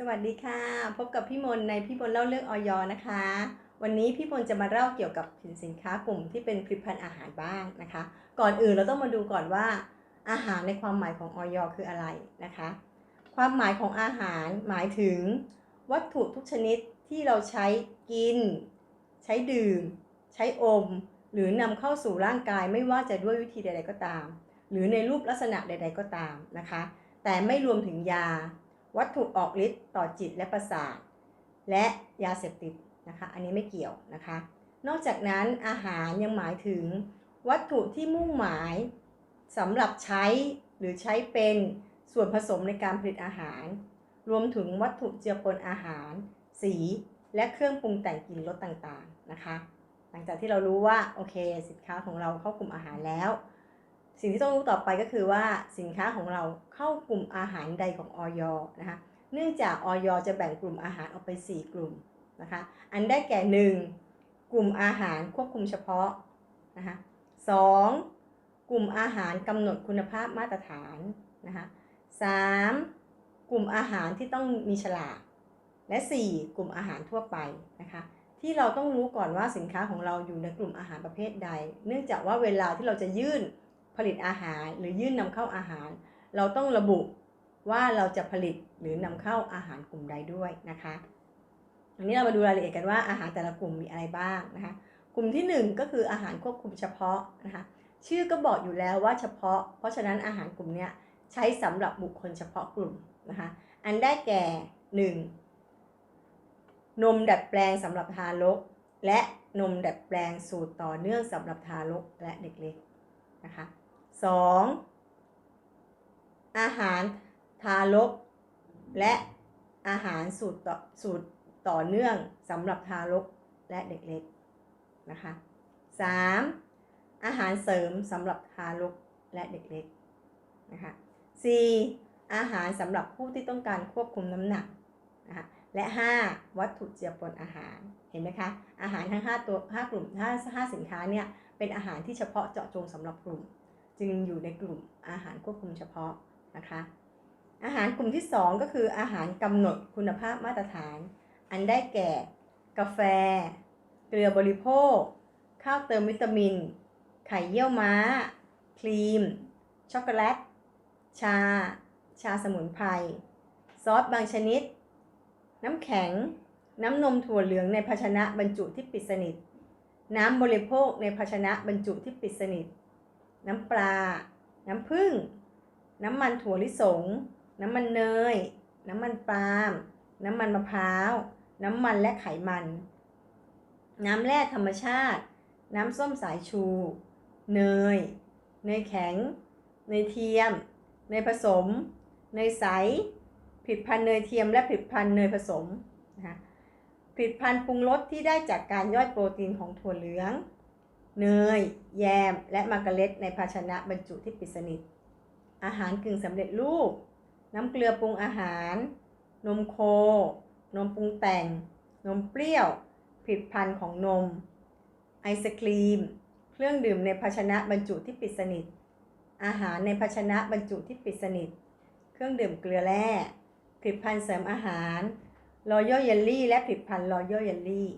สวัสดีค่ะ พบกับพี่มนในพี่มนเล่าเรื่องออยนะคะ วันนี้พี่มนจะมาเล่าเกี่ยวกับสินค้ากลุ่มที่เป็นผลิตภัณฑ์อาหารบ้างนะคะ ก่อนอื่นเราต้องมาดูก่อนว่า อาหารในความหมายของออยคืออะไรนะคะ ความหมายของอาหารหมายถึง วัตถุทุกชนิดที่เราใช้กิน ใช้ดื่ม ใช้อม หรือนำเข้าสู่ร่างกายไม่ว่าจะด้วยวิธีใด ๆก็ตาม หรือในรูปลักษณะใด ๆก็ตามนะคะ แต่ไม่รวมถึงยา วัตถุออกฤทธิ์ต่อจิตและประสาท และยาเสพติดนะคะ อันนี้ไม่เกี่ยวนะคะ นอกจากนั้นอาหารยังหมายถึง วัตถุที่มุ่งหมายสำหรับใช้หรือใช้เป็นส่วนผสมในการผลิตอาหาร รวมถึงวัตถุเจือปนอาหาร สีและเครื่องปรุงแต่งกลิ่นรสต่างๆนะคะ หลังจากที่เรารู้ว่าโอเคสินค้าของเราเข้ากลุ่มอาหารแล้ว สิ่งที่ต้องรู้ต่อไปก็คือว่าสินค้าของเราเข้ากลุ่มอาหารใดของออยนะคะ เนื่องจากออยจะแบ่งกลุ่มอาหารออกเป็น4กลุ่มนะคะ อันได้แก่ 1. กลุ่มอาหารควบคุมเฉพาะนะคะ 2. กลุ่มอาหารกำหนดคุณภาพมาตรฐานนะคะ 3. กลุ่มอาหารที่ต้องมีฉลากและ 4. กลุ่มอาหารทั่วไปนะคะที่เราต้องรู้ก่อนว่าสินค้าของเราอยู่ในกลุ่มอาหารประเภทใด เนื่องจากว่าเวลาที่เราจะยื่น ผลิตอาหารหรือยื่นนำเข้าอาหาร เราต้องระบุว่าเราจะผลิตหรือนำเข้าอาหารกลุ่มใดด้วยนะคะอันนี้เรามาดูรายละเอียดกันว่าอาหารแต่ละกลุ่มมีอะไรบ้างนะคะ กลุ่มที่ 1 ก็คืออาหารควบคุมเฉพาะนะคะชื่อก็บอกอยู่แล้วว่าเฉพาะ เพราะฉะนั้นอาหารกลุ่มนี้ใช้สำหรับบุคคลเฉพาะกลุ่มนะคะอันได้แก่ 1. นมดัดแปลงสำหรับทารก และนมดัดแปลงสูตรต่อเนื่องสำหรับทารกและเด็กเล็กนะคะ 2. อาหารทารก และอาหารสูตรต่อสูตรต่อเนื่องสำหรับทารกและเด็กเล็กนะคะ 3. อาหารเสริมสำหรับทารกและเด็กเล็กนะคะ 4. อาหารสำหรับผู้ที่ต้องการควบคุมน้ำหนักนะคะและ 5. วัตถุเจือปนอาหารเห็นไหมคะอาหารทั้ง 5 ตัว 5 กลุ่ม5 5สินค้าเนี่ยเป็นอาหารที่เฉพาะเจาะจงสำหรับกลุ่ม จึงอยู่ในกลุ่มอาหารควบคุมเฉพาะนะคะ อาหารกลุ่มที่ 2 ก็คืออาหารกำหนดคุณภาพมาตรฐาน อันได้แก่ กาแฟ เกลือบริโภค ข้าวเติมวิตามิน ไข่เยี่ยวม้า ครีม ช็อกโกแลต ชา ชาสมุนไพร ซอสบางชนิด น้ำแข็ง น้ำนมถั่วเหลืองในภาชนะบรรจุที่ปิดสนิท น้ำบริโภคในภาชนะบรรจุที่ปิดสนิท น้ำปลา น้ำผึ้ง น้ำมันถั่วลิสง น้ำมันเนย น้ำมันปาล์ม น้ำมันมะพร้าว น้ำมันและไขมัน น้ำแร่ธรรมชาติ น้ำส้มสายชู เนย เนยแข็ง เนยเทียม เนยผสม เนยใส ผลิตภัณฑ์เนยเทียมและผลิตภัณฑ์เนยผสมนะคะผลิตภัณฑ์ปรุงรสที่ได้จากการย่อยโปรตีนของถั่วเหลือง เนย แยม และมาการเล็ตในภาชนะบรรจุที่ปิดสนิท อาหารกึ่งสำเร็จรูป น้ำเกลือปรุงอาหาร นมโค นมปรุงแต่ง นมเปรี้ยวผลิตภัณฑ์ของนม ไอศครีม เครื่องดื่มในภาชนะบรรจุที่ปิดสนิท อาหารในภาชนะบรรจุที่ปิดสนิท เครื่องดื่มเกลือแร่ ผลิตภัณฑ์เสริมอาหารรอยัลเยลลี่และผลิตภัณฑ์รอยัลเยลลี่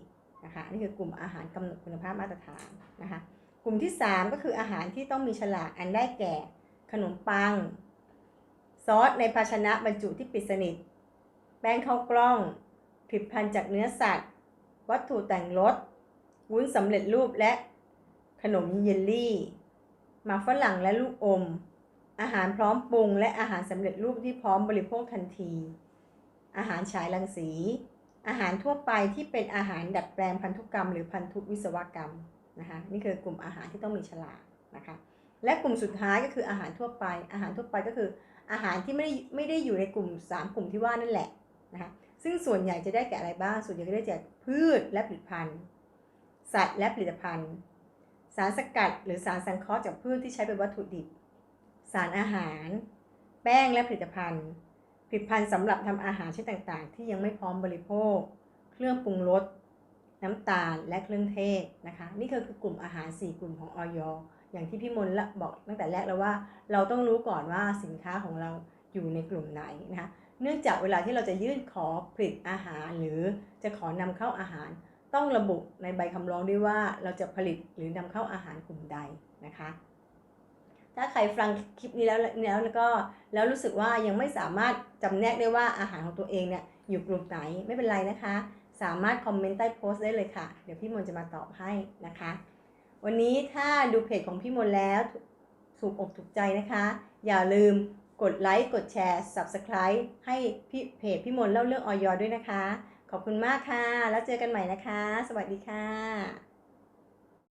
นะคะนี่คือกลุ่มอาหารกำหนดคุณภาพมาตรฐานนะคะ กลุ่มที่ 3 ก็คืออาหารที่ต้องมีฉลากอันได้แก่ ขนมปัง ซอสในภาชนะบรรจุที่ปิดสนิท แป้งข้าวกล้องผลิตภัณฑ์จากเนื้อสัตว์ วัตถุแต่งรสวุ้นสำเร็จรูปและขนมเยลลี่หมากฝรั่งและลูกอม อาหารพร้อมปรุง และอาหารสำเร็จรูปที่พร้อมบริโภคทันที อาหารฉายรังสี อาหารทั่วไปที่เป็นอาหารดัดแปลงพันธุกรรม หรือพันธุวิศวกรรมนะคะนี่คือกลุ่มอาหารที่ต้องมีฉลากนะคะและกลุ่มสุดท้ายก็คืออาหารทั่วไป อาหารทั่วไปก็คือ อาหารที่ไม่ได้ไม่ได้อยู่ในกลุ่ม 3 กลุ่มที่ว่านั่นแหละนะคะซึ่งส่วนใหญ่จะได้แก่อะไรบ้าง ส่วนใหญ่ก็ได้จากพืชและผลิตภัณฑ์ สัตว์และผลิตภัณฑ์ สารสกัด หรือสารสังเคราะห์จากพืชที่ใช้เป็นวัตถุดิบ สารอาหาร แป้งและผลิตภัณฑ์ ผลิตภัณฑ์สำหรับทำอาหารชนิดต่างๆ ที่ยังไม่พร้อมบริโภค เครื่องปรุงรสน้ำตาลและเครื่องเทศนะคะ นี่คือคือกลุ่มอาหาร 4 กลุ่มของออยอย่างที่พี่มนละบอกตั้งแต่แรกแล้วว่า เราต้องรู้ก่อนว่าสินค้าของเราอยู่ในกลุ่มไหนนะคะเนื่องจากเวลาที่เราจะยื่นขอผลิตอาหารหรือจะขอนำเข้าอาหาร ต้องระบุในใบคำร้องด้วยว่าเราจะผลิตหรือนำเข้าอาหารกลุ่มใดนะคะ ถ้าใครฟังคลิปนี้แล้วแล้วแล้วก็แล้วรู้สึกว่ายังไม่สามารถจำแนกได้ว่าอาหารของตัวเองเนี่ยอยู่กลุ่มไหนไม่เป็นไรนะคะ สามารถคอมเมนต์ใต้โพสต์ได้เลยค่ะ เดี๋ยวพี่มนจะมาตอบให้นะคะ วันนี้ถ้าดูเพจของพี่มนแล้วถูกอกถูกใจนะคะ อย่าลืมกดไลค์กดแชร์ Subscribe ให้พี่เพจพี่มนเล่าเรื่องออยด้วยนะคะ ขอบคุณมากค่ะ แล้วเจอกันใหม่นะคะ สวัสดีค่ะ